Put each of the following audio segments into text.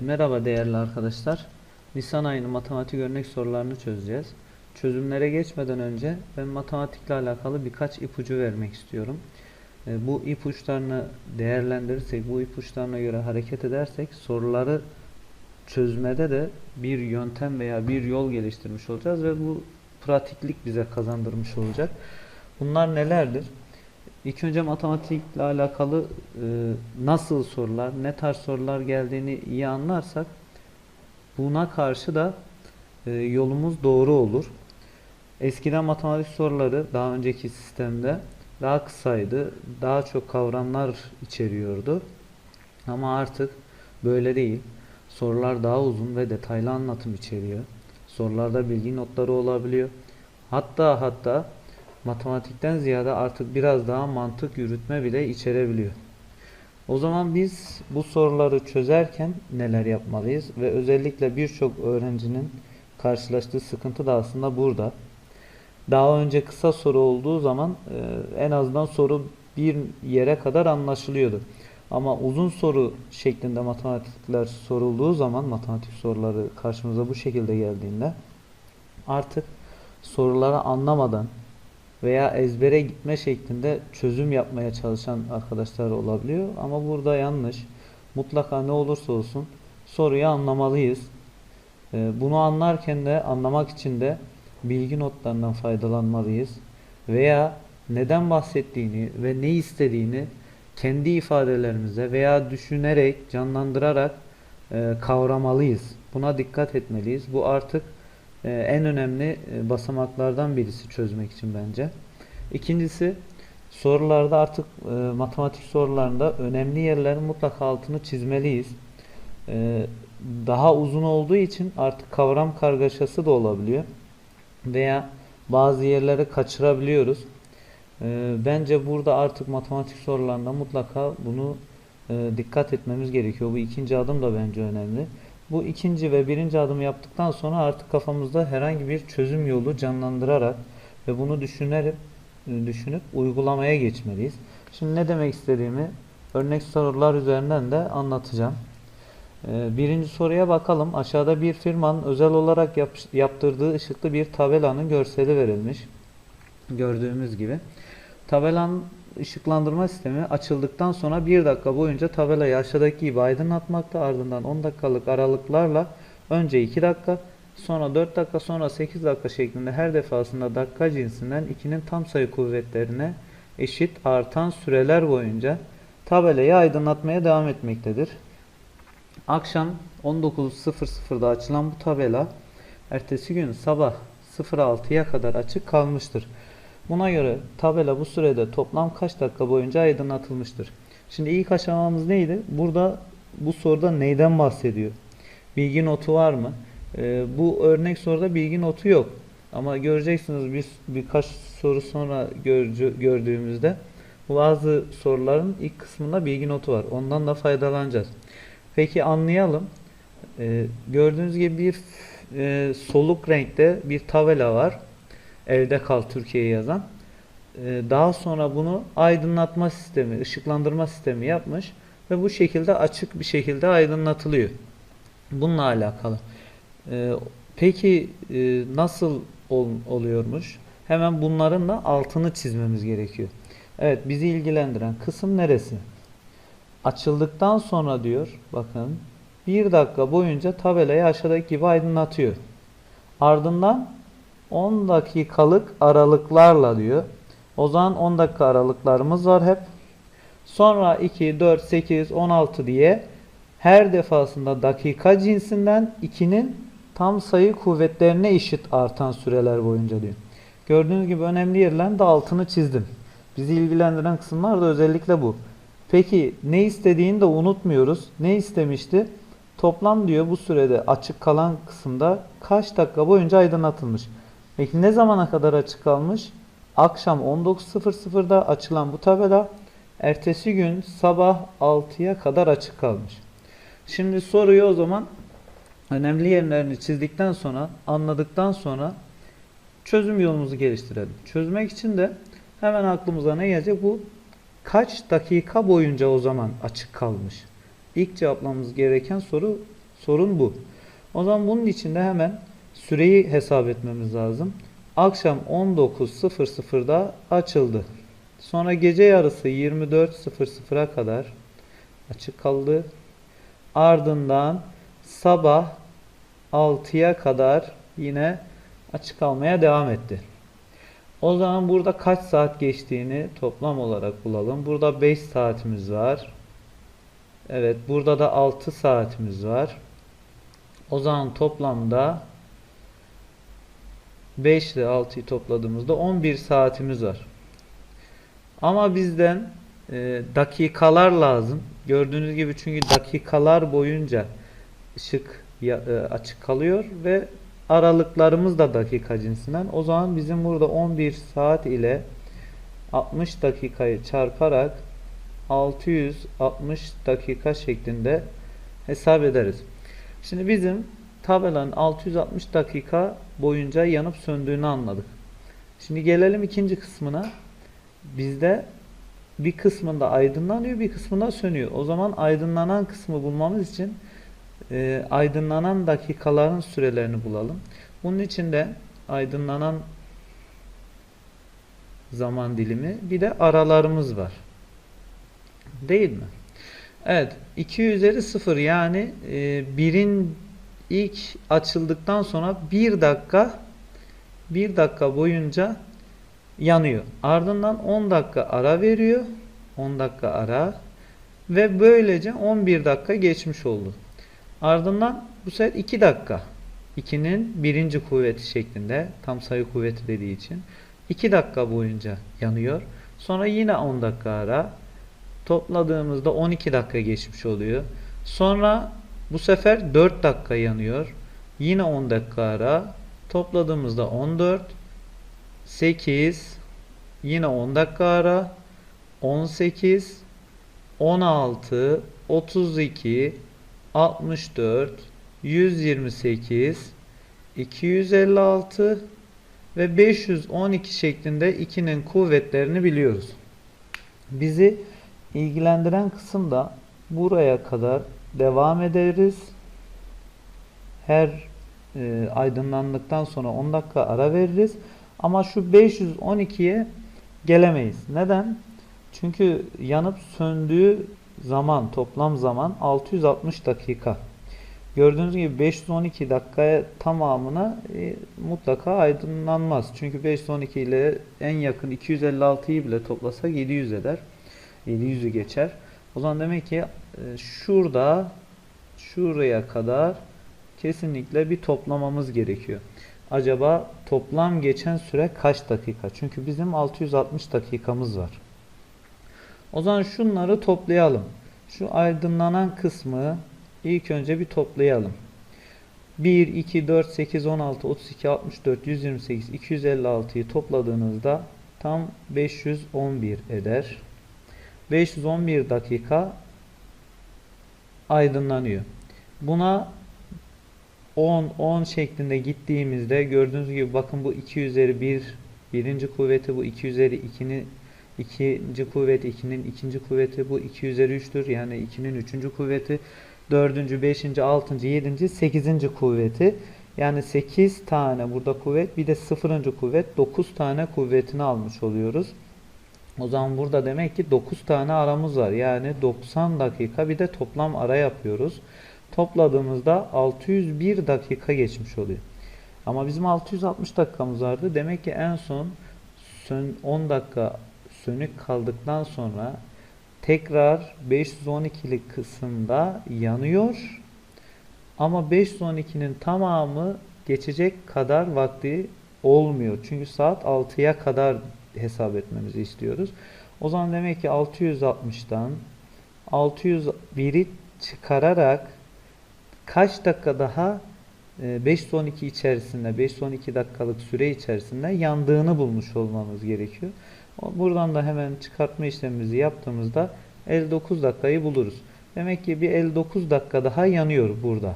Merhaba değerli arkadaşlar. Nisan ayının matematik örnek sorularını çözeceğiz. Çözümlere geçmeden önce ben matematikle alakalı birkaç ipucu vermek istiyorum. E, Bu ipuçlarını değerlendirirsek, bu ipuçlarına göre hareket edersek soruları çözmede de bir yöntem veya bir yol geliştirmiş olacağız ve bu pratiklik bize kazandırmış olacak. Bunlar nelerdir? İlk önce matematikle alakalı e, nasıl sorular, ne tarz sorular geldiğini iyi anlarsak buna karşı da e, yolumuz doğru olur. Eskiden matematik soruları daha önceki sistemde daha kısaydı, daha çok kavramlar içeriyordu. Ama artık böyle değil. Sorular daha uzun ve detaylı anlatım içeriyor. Sorularda bilgi notları olabiliyor. Hatta hatta matematikten ziyade artık biraz daha mantık yürütme bile içerebiliyor. O zaman biz bu soruları çözerken neler yapmalıyız ve özellikle birçok öğrencinin karşılaştığı sıkıntı da aslında burada. Daha önce kısa soru olduğu zaman e, en azından soru bir yere kadar anlaşılıyordu. Ama uzun soru şeklinde matematikler sorulduğu zaman matematik soruları karşımıza bu şekilde geldiğinde artık soruları anlamadan veya ezbere gitme şeklinde çözüm yapmaya çalışan arkadaşlar olabiliyor. Ama burada yanlış. Mutlaka ne olursa olsun soruyu anlamalıyız. Ee, Bunu anlarken de anlamak için de bilgi notlarından faydalanmalıyız. Veya neden bahsettiğini ve ne istediğini kendi ifadelerimize veya düşünerek, canlandırarak e, kavramalıyız. Buna dikkat etmeliyiz. Bu artık en önemli e, basamaklardan birisi çözmek için bence. İkincisi sorularda artık e, matematik sorularında önemli yerlerin mutlaka altını çizmeliyiz. E, daha uzun olduğu için artık kavram kargaşası da olabiliyor. Veya bazı yerleri kaçırabiliyoruz. E, bence burada artık matematik sorularında mutlaka bunu e, dikkat etmemiz gerekiyor. Bu ikinci adım da bence önemli. Bu ikinci ve birinci adımı yaptıktan sonra artık kafamızda herhangi bir çözüm yolu canlandırarak ve bunu düşünerek düşünüp uygulamaya geçmeliyiz. Şimdi ne demek istediğimi örnek sorular üzerinden de anlatacağım. Ee, Birinci soruya bakalım. Aşağıda bir firmanın özel olarak yap- yaptırdığı ışıklı bir tabelanın görseli verilmiş. Gördüğümüz gibi. Tabelanın ışıklandırma sistemi açıldıktan sonra 1 dakika boyunca tabelayı aşağıdaki gibi aydınlatmakta. Ardından 10 dakikalık aralıklarla önce 2 dakika, sonra 4 dakika, sonra 8 dakika şeklinde her defasında dakika cinsinden 2'nin tam sayı kuvvetlerine eşit artan süreler boyunca tabelayı aydınlatmaya devam etmektedir. Akşam 19.00'da açılan bu tabela ertesi gün sabah 06'ya kadar açık kalmıştır. Buna göre tabela bu sürede toplam kaç dakika boyunca aydınlatılmıştır? Şimdi ilk aşamamız neydi? Burada bu soruda neyden bahsediyor? Bilgi notu var mı? Ee, bu örnek soruda bilgi notu yok. Ama göreceksiniz bir, birkaç soru sonra görcü- gördüğümüzde bazı soruların ilk kısmında bilgi notu var. Ondan da faydalanacağız. Peki anlayalım. Ee, gördüğünüz gibi bir e, soluk renkte bir tabela var. Evde kal Türkiye yazan. Ee, daha sonra bunu aydınlatma sistemi, ışıklandırma sistemi yapmış ve bu şekilde açık bir şekilde aydınlatılıyor. Bununla alakalı. Ee, peki e, nasıl ol- oluyormuş? Hemen bunların da altını çizmemiz gerekiyor. Evet, bizi ilgilendiren kısım neresi? Açıldıktan sonra diyor, bakın, bir dakika boyunca tabelayı aşağıdaki gibi aydınlatıyor. Ardından 10 dakikalık aralıklarla diyor. O zaman 10 dakika aralıklarımız var hep. Sonra 2, 4, 8, 16 diye her defasında dakika cinsinden 2'nin tam sayı kuvvetlerine eşit artan süreler boyunca diyor. Gördüğünüz gibi önemli yerlerin de altını çizdim. Bizi ilgilendiren kısımlar da özellikle bu. Peki ne istediğini de unutmuyoruz. Ne istemişti? Toplam diyor bu sürede açık kalan kısımda kaç dakika boyunca aydınlatılmış. Peki ne zamana kadar açık kalmış? Akşam 19.00'da açılan bu tabela ertesi gün sabah 6'ya kadar açık kalmış. Şimdi soruyu o zaman önemli yerlerini çizdikten sonra, anladıktan sonra çözüm yolumuzu geliştirelim. Çözmek için de hemen aklımıza ne gelecek? Bu kaç dakika boyunca o zaman açık kalmış? İlk cevaplamamız gereken soru sorun bu. O zaman bunun için de hemen süreyi hesap etmemiz lazım. Akşam 19.00'da açıldı. Sonra gece yarısı 24.00'a kadar açık kaldı. Ardından sabah 6'ya kadar yine açık kalmaya devam etti. O zaman burada kaç saat geçtiğini toplam olarak bulalım. Burada 5 saatimiz var. Evet, burada da 6 saatimiz var. O zaman toplamda 5 ile 6'yı topladığımızda 11 saatimiz var. Ama bizden e, dakikalar lazım. Gördüğünüz gibi çünkü dakikalar boyunca ışık ya- e, açık kalıyor ve aralıklarımız da dakika cinsinden. O zaman bizim burada 11 saat ile 60 dakikayı çarparak 660 dakika şeklinde hesap ederiz. Şimdi bizim tabelanın 660 dakika boyunca yanıp söndüğünü anladık. Şimdi gelelim ikinci kısmına. Bizde bir kısmında aydınlanıyor, bir kısmında sönüyor. O zaman aydınlanan kısmı bulmamız için e, aydınlanan dakikaların sürelerini bulalım. Bunun için de aydınlanan zaman dilimi bir de aralarımız var. Değil mi? Evet. 2 üzeri 0 yani e, birin ilk açıldıktan sonra 1 dakika 1 dakika boyunca yanıyor. Ardından 10 dakika ara veriyor. 10 dakika ara ve böylece 11 dakika geçmiş oldu. Ardından bu sefer 2 dakika. 2'nin birinci kuvveti şeklinde tam sayı kuvveti dediği için 2 dakika boyunca yanıyor. Sonra yine 10 dakika ara. Topladığımızda 12 dakika geçmiş oluyor. Sonra bu sefer 4 dakika yanıyor. Yine 10 dakika ara. Topladığımızda 14 8 yine 10 dakika ara. 18 16 32 64 128 256 ve 512 şeklinde 2'nin kuvvetlerini biliyoruz. Bizi ilgilendiren kısım da buraya kadar devam ederiz. Her e, aydınlandıktan sonra 10 dakika ara veririz. Ama şu 512'ye gelemeyiz. Neden? Çünkü yanıp söndüğü zaman, toplam zaman 660 dakika. Gördüğünüz gibi 512 dakikaya tamamına e, mutlaka aydınlanmaz. Çünkü 512 ile en yakın 256'yı bile toplasak 700 eder. 700'ü geçer. O zaman demek ki e, şurada şuraya kadar kesinlikle bir toplamamız gerekiyor. Acaba toplam geçen süre kaç dakika? Çünkü bizim 660 dakikamız var. O zaman şunları toplayalım. Şu aydınlanan kısmı ilk önce bir toplayalım. 1, 2, 4, 8, 16, 32, 64, 128, 256'yı topladığınızda tam 511 eder. 511 dakika aydınlanıyor. Buna 10 10 şeklinde gittiğimizde gördüğünüz gibi bakın bu 2 üzeri 1 birinci kuvveti bu 2 üzeri 2'nin ikinci kuvveti 2'nin ikinci kuvveti bu 2 üzeri 3'tür. Yani 2'nin üçüncü kuvveti dördüncü, beşinci, altıncı, yedinci, sekizinci kuvveti. Yani 8 tane burada kuvvet bir de sıfırıncı kuvvet 9 tane kuvvetini almış oluyoruz. O zaman burada demek ki 9 tane aramız var. Yani 90 dakika bir de toplam ara yapıyoruz. Topladığımızda 601 dakika geçmiş oluyor. Ama bizim 660 dakikamız vardı. Demek ki en son 10 dakika sönük kaldıktan sonra tekrar 512'lik kısımda yanıyor. Ama 512'nin tamamı geçecek kadar vakti olmuyor. Çünkü saat 6'ya kadar hesap etmemizi istiyoruz. O zaman demek ki 660'dan 601'i çıkararak kaç dakika daha 512 içerisinde 512 dakikalık süre içerisinde yandığını bulmuş olmamız gerekiyor. Buradan da hemen çıkartma işlemimizi yaptığımızda 59 dakikayı buluruz. Demek ki bir 59 dakika daha yanıyor burada.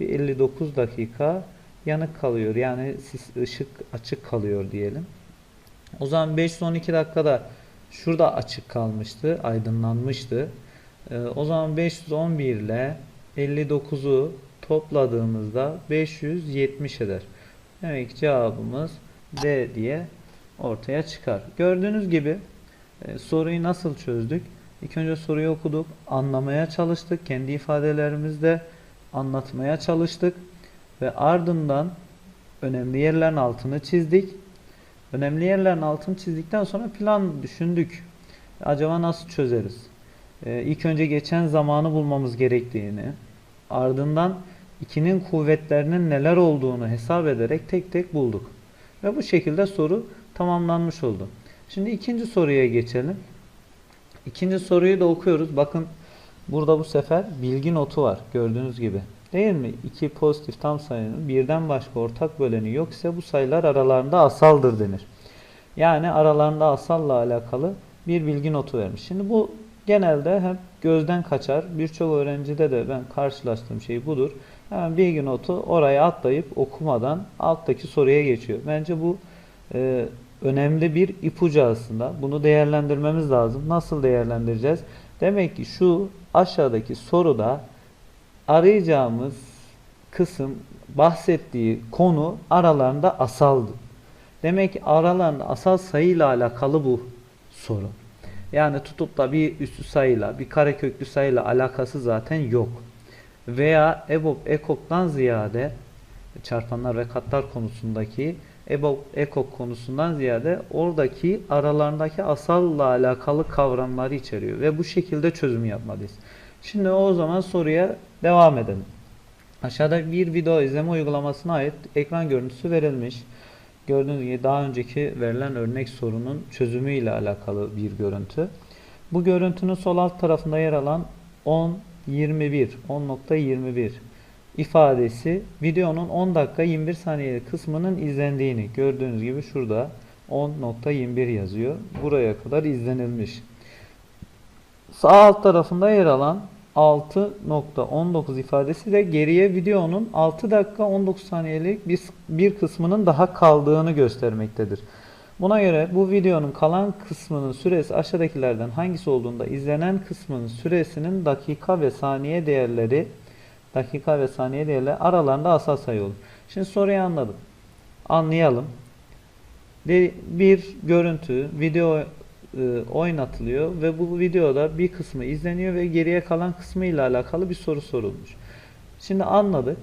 Bir 59 dakika yanık kalıyor. Yani ışık açık kalıyor diyelim. O zaman 512 dakikada şurada açık kalmıştı, aydınlanmıştı. Ee, o zaman 511 ile 59'u topladığımızda 570 eder. Demek ki cevabımız D diye ortaya çıkar. Gördüğünüz gibi e, soruyu nasıl çözdük? İlk önce soruyu okuduk, anlamaya çalıştık, kendi ifadelerimizde anlatmaya çalıştık ve ardından önemli yerlerin altını çizdik. Önemli yerlerin altını çizdikten sonra plan düşündük. Acaba nasıl çözeriz? Ee, ilk önce geçen zamanı bulmamız gerektiğini, ardından ikinin kuvvetlerinin neler olduğunu hesap ederek tek tek bulduk. Ve bu şekilde soru tamamlanmış oldu. Şimdi ikinci soruya geçelim. İkinci soruyu da okuyoruz. Bakın burada bu sefer bilgi notu var gördüğünüz gibi. Değil mi? İki pozitif tam sayının birden başka ortak böleni yok ise bu sayılar aralarında asaldır denir. Yani aralarında asalla alakalı bir bilgi notu vermiş. Şimdi bu genelde hep gözden kaçar. Birçok öğrencide de ben karşılaştığım şey budur. Hemen bilgi notu oraya atlayıp okumadan alttaki soruya geçiyor. Bence bu e, önemli bir ipucu aslında. Bunu değerlendirmemiz lazım. Nasıl değerlendireceğiz? Demek ki şu aşağıdaki soruda arayacağımız kısım bahsettiği konu aralarında asaldı. Demek ki aralarında asal sayıyla alakalı bu soru. Yani tutup da bir üstü sayıyla, bir kareköklü sayıyla alakası zaten yok. Veya EBOB, EKOK'tan ziyade çarpanlar ve katlar konusundaki EBOB, EKOK konusundan ziyade oradaki aralarındaki asalla alakalı kavramları içeriyor. Ve bu şekilde çözüm yapmalıyız. Şimdi o zaman soruya devam edelim. Aşağıda bir video izleme uygulamasına ait ekran görüntüsü verilmiş. Gördüğünüz gibi daha önceki verilen örnek sorunun çözümü ile alakalı bir görüntü. Bu görüntünün sol alt tarafında yer alan 10 21 10.21 ifadesi videonun 10 dakika 21 saniye kısmının izlendiğini gördüğünüz gibi şurada 10.21 yazıyor. Buraya kadar izlenilmiş. Sağ alt tarafında yer alan 6.19 ifadesi de geriye videonun 6 dakika 19 saniyelik bir, bir kısmının daha kaldığını göstermektedir. Buna göre bu videonun kalan kısmının süresi aşağıdakilerden hangisi olduğunda izlenen kısmının süresinin dakika ve saniye değerleri dakika ve saniye değerleri aralarında asal sayı olur. Şimdi soruyu anladım. Anlayalım. Bir görüntü, video e, oynatılıyor ve bu videoda bir kısmı izleniyor ve geriye kalan kısmı ile alakalı bir soru sorulmuş. Şimdi anladık.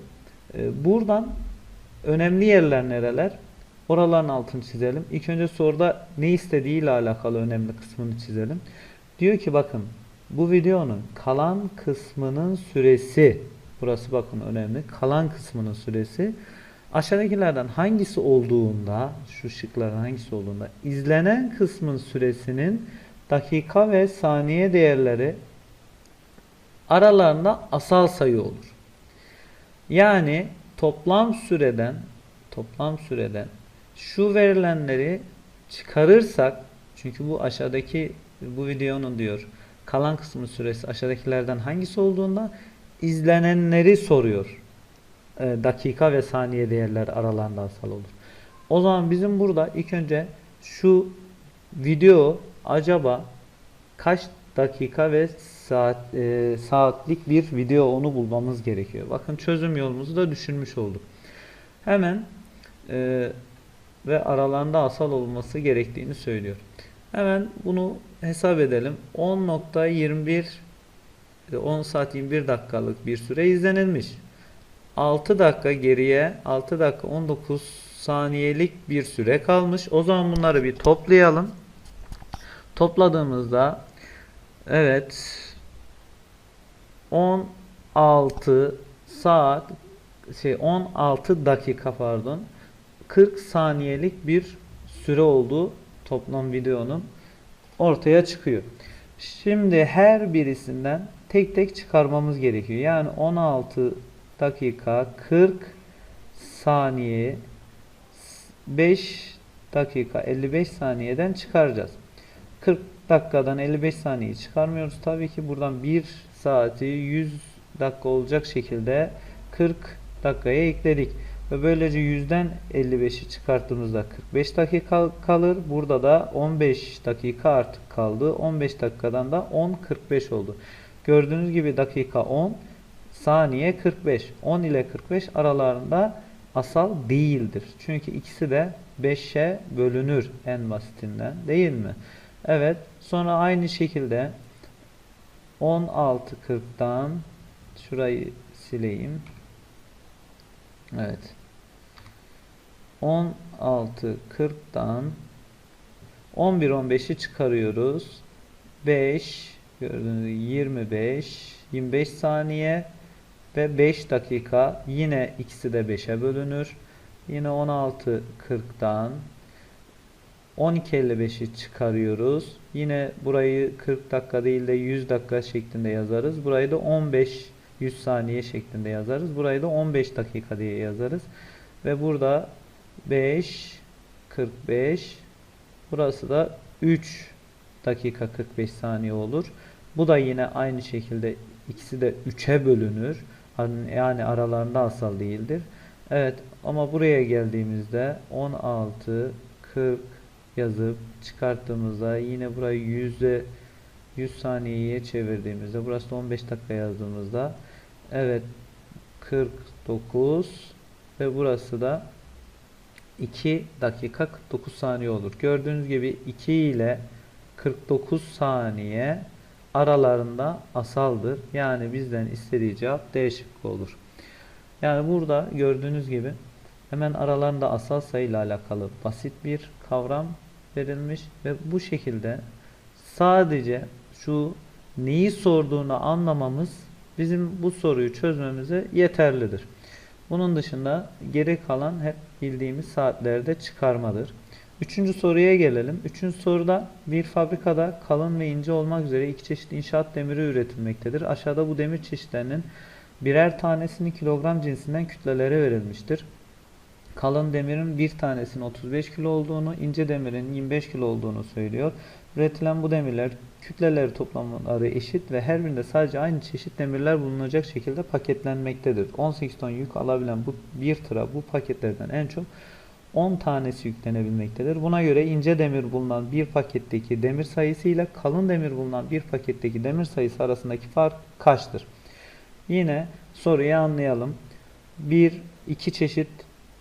E, buradan önemli yerler nereler? Oraların altını çizelim. İlk önce soruda ne istediği ile alakalı önemli kısmını çizelim. Diyor ki bakın bu videonun kalan kısmının süresi burası bakın önemli. Kalan kısmının süresi aşağıdakilerden hangisi olduğunda şu şıkların hangisi olduğunda izlenen kısmın süresinin dakika ve saniye değerleri aralarında asal sayı olur. Yani toplam süreden toplam süreden şu verilenleri çıkarırsak çünkü bu aşağıdaki bu videonun diyor kalan kısmın süresi aşağıdakilerden hangisi olduğunda izlenenleri soruyor. E, dakika ve saniye değerler aralarında asal olur. O zaman bizim burada ilk önce şu video acaba kaç dakika ve saat e, saatlik bir video onu bulmamız gerekiyor. Bakın çözüm yolumuzu da düşünmüş olduk. Hemen e, ve aralarında asal olması gerektiğini söylüyor. Hemen bunu hesap edelim. 10.21 10 saat 21 dakikalık bir süre izlenilmiş. 6 dakika geriye 6 dakika 19 saniyelik bir süre kalmış. O zaman bunları bir toplayalım. Topladığımızda evet 16 saat şey 16 dakika pardon 40 saniyelik bir süre olduğu toplam videonun ortaya çıkıyor. Şimdi her birisinden tek tek çıkarmamız gerekiyor. Yani 16 dakika 40 saniye 5 dakika 55 saniyeden çıkaracağız. 40 dakikadan 55 saniyeyi çıkarmıyoruz. Tabii ki buradan 1 saati 100 dakika olacak şekilde 40 dakikaya ekledik. Ve böylece 100'den 55'i çıkarttığımızda 45 dakika kalır. Burada da 15 dakika artık kaldı. 15 dakikadan da 10.45 oldu. Gördüğünüz gibi dakika 10, saniye 45. 10 ile 45 aralarında asal değildir. Çünkü ikisi de 5'e bölünür en basitinden değil mi? Evet. Sonra aynı şekilde 16.40'dan şurayı sileyim. Evet. 16.40'dan 11.15'i çıkarıyoruz. 5 gördüğünüz gibi 25 25 saniye ve 5 dakika yine ikisi de 5'e bölünür. Yine 16.40'dan 12.55'i çıkarıyoruz. Yine burayı 40 dakika değil de 100 dakika şeklinde yazarız. Burayı da 15 100 saniye şeklinde yazarız. Burayı da 15 dakika diye yazarız. Ve burada 5 45 burası da 3 dakika 45 saniye olur. Bu da yine aynı şekilde ikisi de 3'e bölünür. Yani aralarında asal değildir. Evet ama buraya geldiğimizde 16 40 yazıp çıkarttığımızda yine burayı yüzde 100 saniyeye çevirdiğimizde burası da 15 dakika yazdığımızda evet 49 ve burası da 2 dakika 49 saniye olur. Gördüğünüz gibi 2 ile 49 saniye aralarında asaldır. Yani bizden istediği cevap D şıkkı olur. Yani burada gördüğünüz gibi hemen aralarında asal sayı ile alakalı basit bir kavram verilmiş ve bu şekilde sadece şu neyi sorduğunu anlamamız bizim bu soruyu çözmemize yeterlidir. Bunun dışında geri kalan hep bildiğimiz saatlerde çıkarmadır. Üçüncü soruya gelelim. Üçüncü soruda bir fabrikada kalın ve ince olmak üzere iki çeşit inşaat demiri üretilmektedir. Aşağıda bu demir çeşitlerinin birer tanesini kilogram cinsinden kütlelere verilmiştir. Kalın demirin bir tanesinin 35 kilo olduğunu, ince demirin 25 kilo olduğunu söylüyor. Üretilen bu demirler kütleleri toplamları eşit ve her birinde sadece aynı çeşit demirler bulunacak şekilde paketlenmektedir. 18 ton yük alabilen bu bir tıra bu paketlerden en çok 10 tanesi yüklenebilmektedir. Buna göre ince demir bulunan bir paketteki demir sayısı ile kalın demir bulunan bir paketteki demir sayısı arasındaki fark kaçtır? Yine soruyu anlayalım. Bir, iki çeşit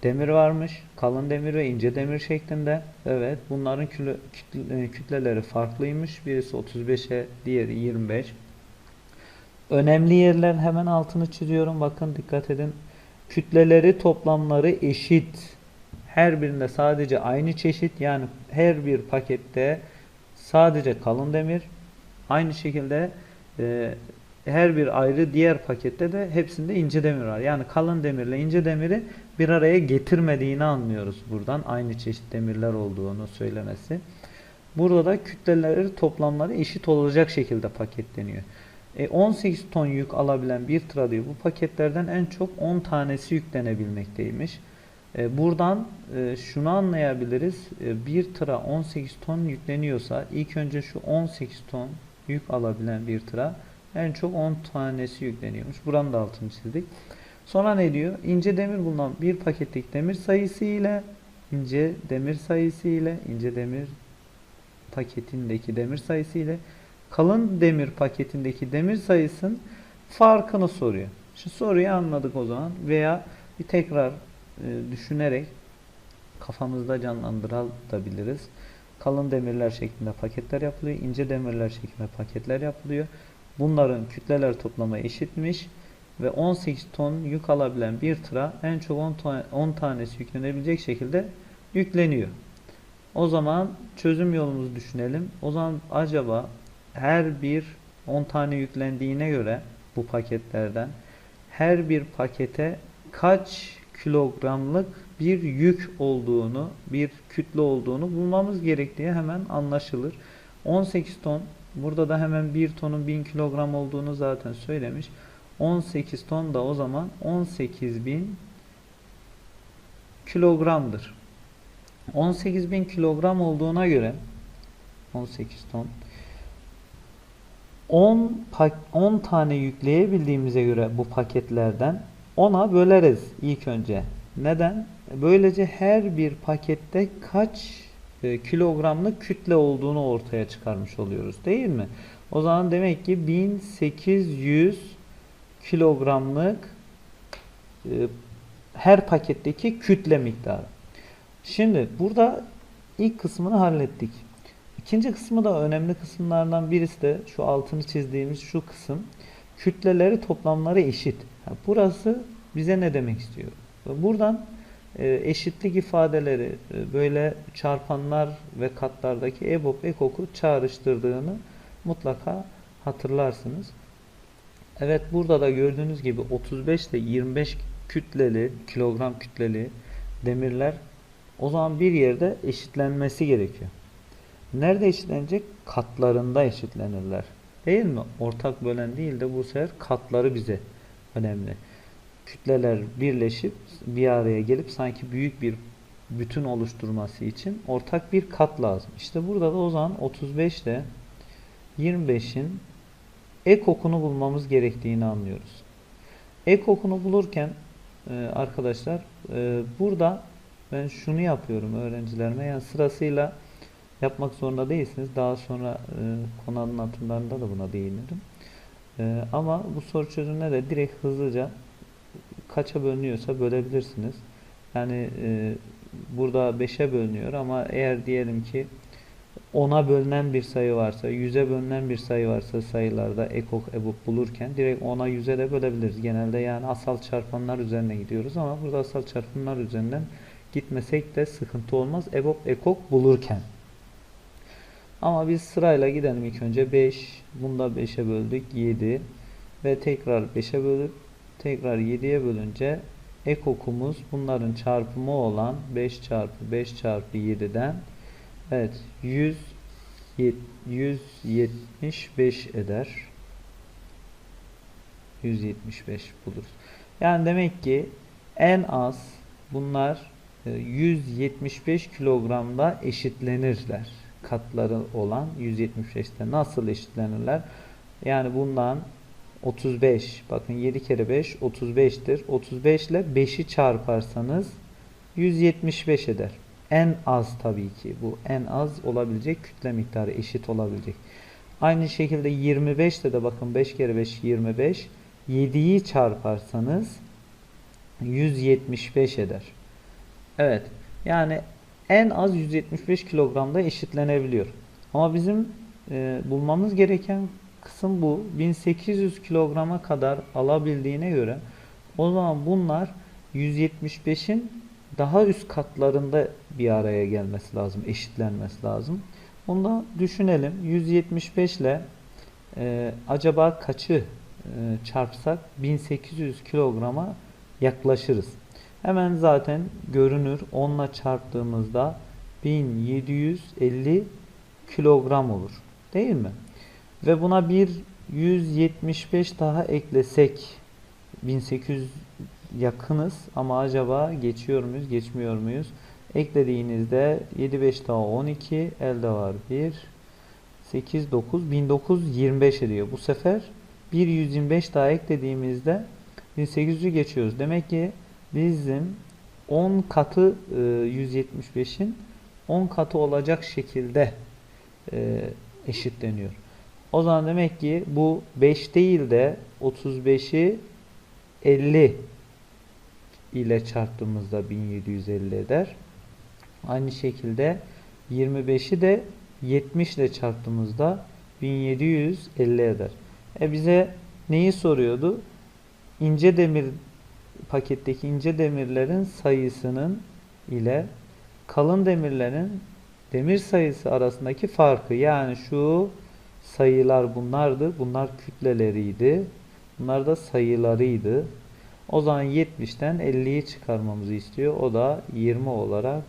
demir varmış. Kalın demir ve ince demir şeklinde. Evet bunların kütle, kütle, kütleleri farklıymış. Birisi 35'e diğeri 25. Önemli yerler hemen altını çiziyorum. Bakın dikkat edin. Kütleleri toplamları eşit. Her birinde sadece aynı çeşit yani her bir pakette sadece kalın demir aynı şekilde e, her bir ayrı diğer pakette de hepsinde ince demir var. Yani kalın demirle ince demiri bir araya getirmediğini anlıyoruz buradan. Aynı çeşit demirler olduğunu söylemesi. Burada da kütleleri toplamları eşit olacak şekilde paketleniyor. E 18 ton yük alabilen bir tıra diyor. Bu paketlerden en çok 10 tanesi yüklenebilmekteymiş. E, buradan e, şunu anlayabiliriz. E, bir tıra 18 ton yükleniyorsa ilk önce şu 18 ton yük alabilen bir tıra en çok 10 tanesi yükleniyormuş. Buranın da altını çizdik. Sonra ne diyor? İnce demir bulunan bir paketteki demir sayısı ile ince demir sayısı ile ince demir paketindeki demir sayısı ile kalın demir paketindeki demir sayısının farkını soruyor. Şu soruyu anladık o zaman veya bir tekrar e, düşünerek kafamızda canlandırabiliriz. Kalın demirler şeklinde paketler yapılıyor. ince demirler şeklinde paketler yapılıyor. Bunların kütleler toplamı eşitmiş ve 18 ton yük alabilen bir tıra en çok 10, ta 10 tanesi yüklenebilecek şekilde yükleniyor. O zaman çözüm yolumuzu düşünelim. O zaman acaba her bir 10 tane yüklendiğine göre bu paketlerden her bir pakete kaç kilogramlık bir yük olduğunu, bir kütle olduğunu bulmamız gerektiği hemen anlaşılır. 18 ton Burada da hemen 1 tonun 1000 kilogram olduğunu zaten söylemiş. 18 ton da o zaman 18.000 kilogramdır. 18.000 kilogram olduğuna göre 18 ton 10 10 tane yükleyebildiğimize göre bu paketlerden 10'a böleriz ilk önce. Neden? Böylece her bir pakette kaç e, kilogramlık kütle olduğunu ortaya çıkarmış oluyoruz değil mi? O zaman demek ki 1800 kilogramlık e, her paketteki kütle miktarı. Şimdi burada ilk kısmını hallettik. İkinci kısmı da önemli kısımlardan birisi de şu altını çizdiğimiz şu kısım. Kütleleri toplamları eşit. Burası bize ne demek istiyor? Buradan e, eşitlik ifadeleri e, böyle çarpanlar ve katlardaki EBOB, EKOK'u çağrıştırdığını mutlaka hatırlarsınız. Evet burada da gördüğünüz gibi 35 ile 25 kütleli, kilogram kütleli demirler o zaman bir yerde eşitlenmesi gerekiyor. Nerede eşitlenecek? Katlarında eşitlenirler. Değil mi? Ortak bölen değil de bu sefer katları bize önemli. Kütleler birleşip bir araya gelip sanki büyük bir bütün oluşturması için ortak bir kat lazım. İşte burada da o zaman 35 ile 25'in ek okunu bulmamız gerektiğini anlıyoruz. Ek okunu bulurken e, arkadaşlar e, burada ben şunu yapıyorum öğrencilerime yani sırasıyla yapmak zorunda değilsiniz. Daha sonra e, konu anlatımlarında da buna değinirim. E, ama bu soru çözümüne de direkt hızlıca kaça bölünüyorsa bölebilirsiniz. Yani e, burada 5'e bölünüyor ama eğer diyelim ki 10'a bölünen bir sayı varsa, 100'e bölünen bir sayı varsa sayılarda ekok, ebop bulurken direkt 10'a 100'e de bölebiliriz. Genelde yani asal çarpanlar üzerine gidiyoruz ama burada asal çarpanlar üzerinden gitmesek de sıkıntı olmaz. Ebop, ekok bulurken. Ama biz sırayla gidelim ilk önce 5, bunda 5'e böldük 7 ve tekrar 5'e bölüp tekrar 7'ye bölünce ekokumuz bunların çarpımı olan 5 çarpı 5 çarpı 7'den evet 100 yet- 175 eder. 175 buluruz. Yani demek ki en az bunlar e, 175 kilogramda eşitlenirler. Katları olan 175'te nasıl eşitlenirler? Yani bundan 35 bakın 7 kere 5 35'tir. 35 ile 5'i çarparsanız 175 eder. En az tabii ki bu en az olabilecek kütle miktarı eşit olabilecek. Aynı şekilde 25 de de bakın 5 kere 5 25 7'yi çarparsanız 175 eder. Evet. Yani en az 175 kilogramda eşitlenebiliyor. Ama bizim e, bulmamız gereken kısım bu. 1800 kilograma kadar alabildiğine göre o zaman bunlar 175'in daha üst katlarında bir araya gelmesi lazım, eşitlenmesi lazım. Bunu da düşünelim. 175 ile e, acaba kaçı e, çarpsak 1800 kilograma yaklaşırız. Hemen zaten görünür. 10 ile çarptığımızda 1750 kilogram olur. Değil mi? Ve buna bir 175 daha eklesek 1800 yakınız ama acaba geçiyor muyuz geçmiyor muyuz? Eklediğinizde 7 5 daha 12 elde var 1 8 9 1925 ediyor. Bu sefer bir 125 daha eklediğimizde 1800'ü geçiyoruz. Demek ki bizim 10 katı e, 175'in 10 katı olacak şekilde e, eşitleniyor. O zaman demek ki bu 5 değil de 35'i 50 ile çarptığımızda 1750 eder. Aynı şekilde 25'i de 70 ile çarptığımızda 1750 eder. E bize neyi soruyordu? İnce demir paketteki ince demirlerin sayısının ile kalın demirlerin demir sayısı arasındaki farkı. Yani şu sayılar bunlardı. Bunlar kütleleriydi. Bunlar da sayılarıydı. O zaman 70'ten 50'yi çıkarmamızı istiyor. O da 20 olarak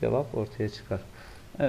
cevap ortaya çıkar.